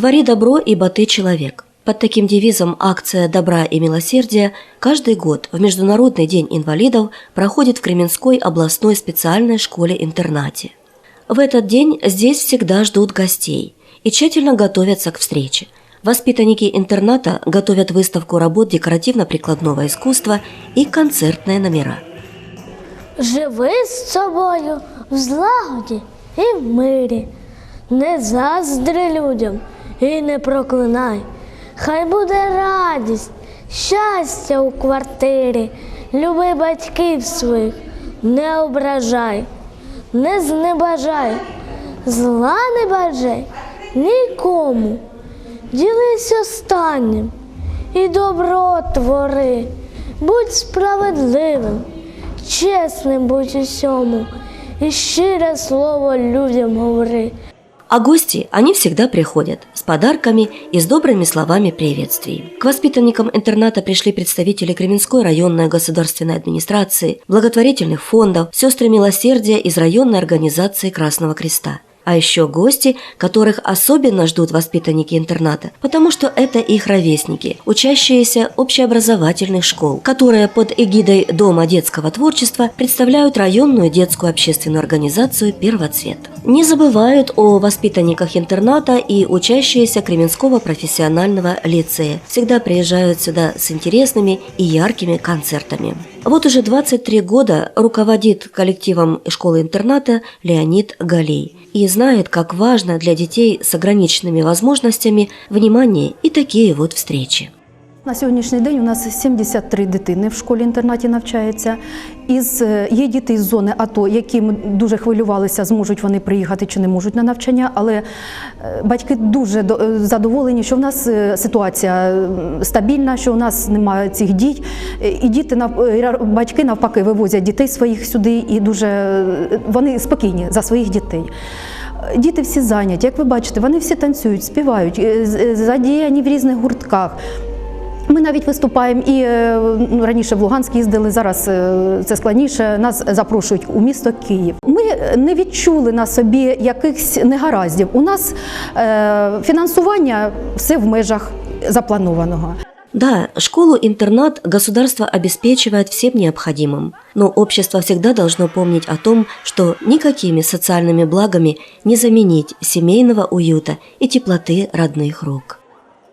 «Твори добро, ибо ты человек». Под таким девизом акция добра и милосердия каждый год в Международный день инвалидов проходит в Кременской областной специальной школе-интернате. В этот день здесь всегда ждут гостей и тщательно готовятся к встрече. Воспитанники интерната готовят выставку работ декоративно-прикладного искусства и концертные номера. Живи з собою в злагоді і в мирі, не заздри людям і не проклинай. Хай буде радість, щастя у квартирі, люби батьків своїх, не ображай, не знебажай, зла не бажай нікому. Ділись останнім і добро твори, будь справедливим, чесним будь усьому, і щире слово людям говори. А гости, они всегда приходят с подарками и с добрыми словами приветствий. К воспитанникам интерната пришли представители Кременской районной государственной администрации, благотворительных фондов, сестры милосердия из районной организации Красного Креста. А еще гости, которых особенно ждут воспитанники интерната, потому что это их ровесники, учащиеся общеобразовательных школ, которые под эгидой Дома детского творчества представляют районную детскую общественную организацию «Первоцвет». Не забывают о воспитанниках интерната и учащиеся Кременского профессионального лицея. Всегда приезжают сюда с интересными и яркими концертами. Вот уже 23 года руководит коллективом школы-интерната Леонид Галей и знает, как важно для детей с ограниченными возможностями внимание и такие вот встречи. На сьогоднішній день у нас 73 дитини в школі-інтернаті навчаються. Із, е, є діти із зони АТО, які дуже хвилювалися, зможуть вони приїхати чи не можуть на навчання. Але е, батьки дуже е, задоволені, що в нас ситуація стабільна, що у нас немає цих дій. І діти батьки навпаки вивозять дітей своїх сюди і дуже вони спокійні за своїх дітей. Діти всі зайняті, як ви бачите, вони всі танцюють, співають, з- задіяні в різних гуртках. Ми навіть виступаємо і е, ну, раніше в Луганськ їздили, зараз е, це складніше. Нас запрошують у місто Київ. Ми не відчули на собі якихось негараздів. У нас е, фінансування все в межах запланованого. Да, школу-интернат государство обеспечивает всем необходимым, но общество всегда должно помнить о том, что никакими социальными благами не заменить семейного уюта и теплоты родных рук.